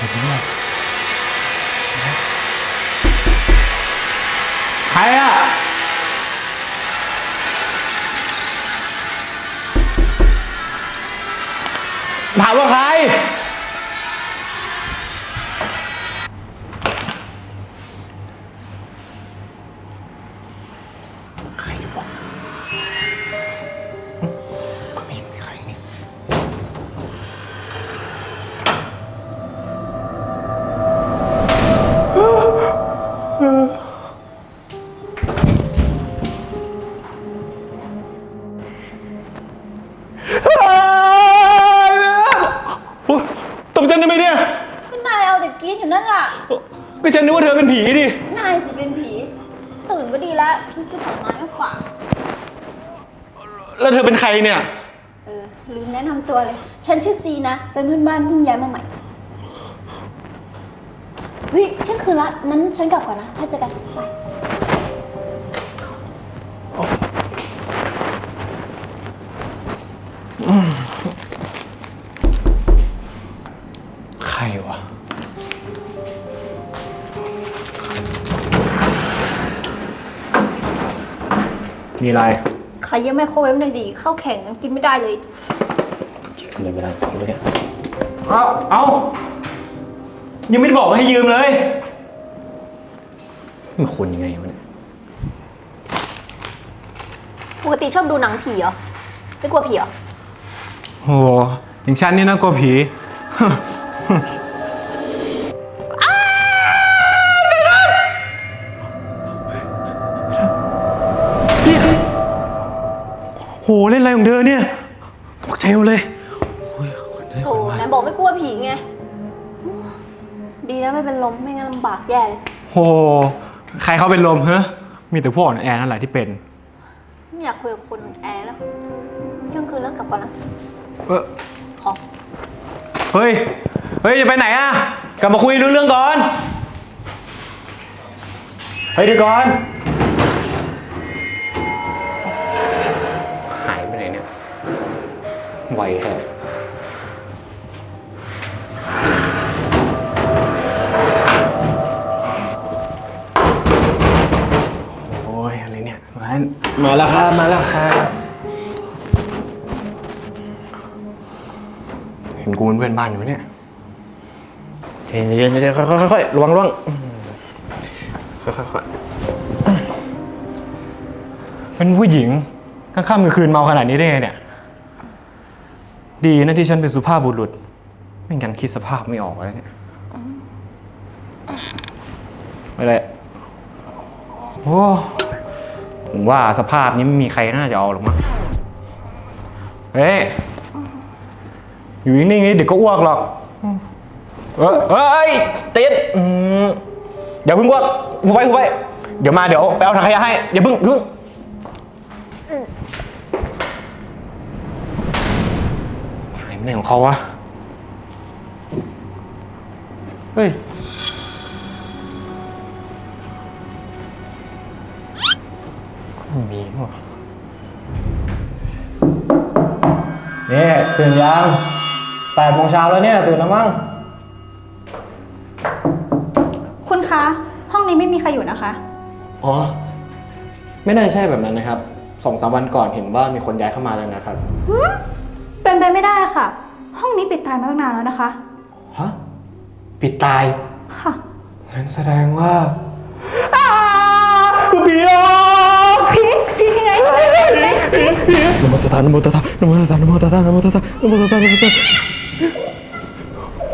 เห็นไหใครอะถามว่าใคร อยู่นั่นล่ะ ก็ฉันนึกว่าเธอเป็นผีดิ นายสิเป็นผี ตื่นก็ดีแล้วฉันซื้อผลไม้มาฝาก แล้วเธอเป็นใครเนี่ย เออ ลืมแนะนำตัวเลย ฉันชื่อซีนะ เป็นเพื่อนบ้านเพิ่งย้ายมาใหม่เฮ้ยเที่คืนละนั้นฉันกลับก่อนนะถ้าเจอกัน ไป มีอะไรขอเยังไม่โคเวฟหน่ยดิข้าวแข็งยังกินไม่ได้เลยเลยไม่ได้ไม่ได้เอาเอายังไม่ได้บอกว่ให้ยืมเลยมันคุณยังไงวะเนี่ยปกติชอบดูหนังผีเหรอไม่กลัวผีเหรอ โหอย่างฉันนี่น่ากลัวผี เล่นอะไรของเธอเนี่ยตกใจหมดเลยโธ่แคมาบอกไม่กลัวผีไง ดีนะไม่เป็นลมไม่งั้นลำบากแย่เลยโอ้ใครเขาเป็นลมเฮ้มีแต่พวกอ่อนแอนั่นแหละที่เป็น ไม่อยากคุยกับคนแอร์แล้วเที่ยงคืนแล้วกลับก่อนละเออขอเฮ้ย เฮ้ยจะไปไหนอะ กลับมาคุยรู้เรื่องก่อน เฮ้ยเดี๋ยวก่อน ไวแหกโอ้ยอะไรเนี่ยร้านมาแล้วครับมาแล้วครับเห็นกูเป็นเพื่อนบ้านอยู่ไหมเนี่ยใจเย็นๆใจเย็นๆค่อยๆค่อยระวังระวังค่อยๆค่อยเป็นผู้หญิงข้างค่กลางคืนเมาขนาดนี้ได้ไงเนี่ย ดีนะที่ฉันเป็นสุภาพบุรุษ ไม่งั้นคิดสภาพไม่ออกเลยเนี่ยไม่ได้โอ้ผมว่าสภาพนี้ไม่มีใครน่าจะเอาหรอกมั้งเอ้ยอยู่นิ่งๆนี่เดี๋ยวก็อ้วกหรอก เอ้ยเอ้ยติดเดี๋ยวพึ่งอ้วกหูไปหูไป เดี๋ยวมาเดี๋ยวไปเอาถังขยะให้อย่าเพึ่งพึ่ง ไนของเขาวะ เฮ้ย มีวะเนี่ยตื่นยังแปดโมงเช้าแล้วเนี่ย ตื่นแล้วมั้ง คุณคะ ห้องนี้ไม่มีใครอยู่นะคะ อ๋อ ไม่น่าใช่แบบนั้นนะครับสองสามวันก่อนเห็นว่ามีคนย้ายเข้ามาแล้วนะครับ เป็นไปไม่ได้ค่ะ ห้องนี้ปิดตายมาตั้งนานแล้วนะคะ ฮะ ปิดตาย ค่ะ งั้นแสดงว่าผีหลอกผีผีที่ไหนผีที่ไหนผีผีนโมตัสสะนโมตัสสะนโมตัสสะนโมตัสสะนโมตัสสะนโมตัสสะนโมตัส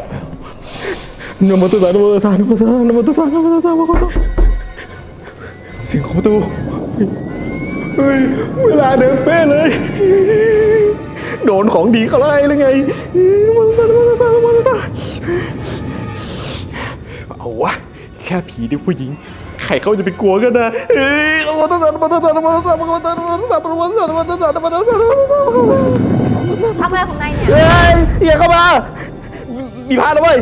สะนโมตัสสะนโมตัสสะนโมตัสสะนโมตัสสะนโมตัสสะมาขอโทษเสียงของประตูเฮ้ยเวลาเดิมเป๊ะเลย โมตัสสะนะโมตัสสะนะโมตัสสะนะโมตัสสะนะโมตัสสะทำอะไรของนายเนี่ยเฮ้ยอย่าเข้ามา มีพาแล้วเว้ย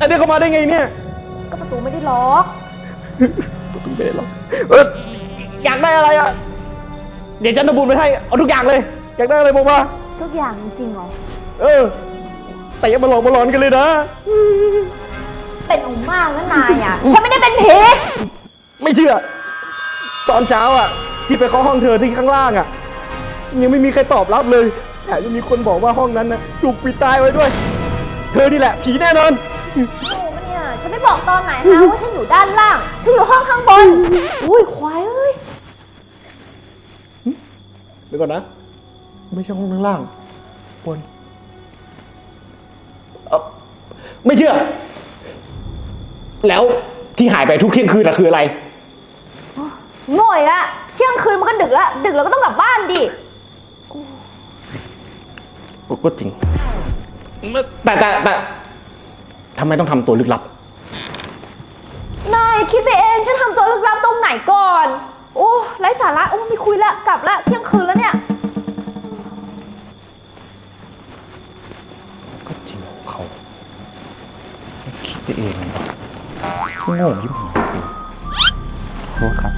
อันนี้เข้ามาได้ไงเนี่ย ก็ประตูไม่ได้ล็อกประตูไม่ได้หรอกเอออยากได้อะไรอะ เดี๋ยวฉันจะบุญไปให้ เอาทุกอย่างเลย อยากได้อะไรบอกมา ทุกอย่างจริงๆเหรอ เออ แต่อย่ามาหลอกมาหลอนกันเลยนะ เป็นองค์มากนะนายอะ ฉันไม่ได้เป็นผีไม่เชื่อ ตอนเช้าอะ ที่ไปเคาะห้องเธอที่ข้างล่างอะ ยังไม่มีใครตอบรับเลยแถมยังมีคนบอกว่าห้องนั้นนะถูกปิดตายไว้ด้วย เธอนี่แหละ ผีแน่นอน โอ้ปะเนี่ย ฉันไม่บอกตอนไหนนะว่าฉันอยู่ด้านล่าง ฉันอยู่ห้องข้างบน อุ้ยควายเอ้ย เดี๋ยวก่อนนะ ไม่ใช่ห้องข้างล่างบนเอ่อไม่เชื่อ แล้วที่หายไปทุกเที่ยงคืนน่ะคืออะไร โง่อีกอะเที่ยงคืนมันก็ดึกแล้ว ดึกแล้วก็ต้องกลับบ้านดิก็จริง แต่แต่แต่ทำไมต้องทำตัวลึกลับ นายคิดไปเองฉันทำตัวลึกลับตรงไหนก่อน โอ้ไร้สาระโอ้ไม่คุยละกลับละเที่ยงคืนแล้วเนี่ย ก็จริงของเขา ตัวเองโง่ยิ่งกว่าโทษครับ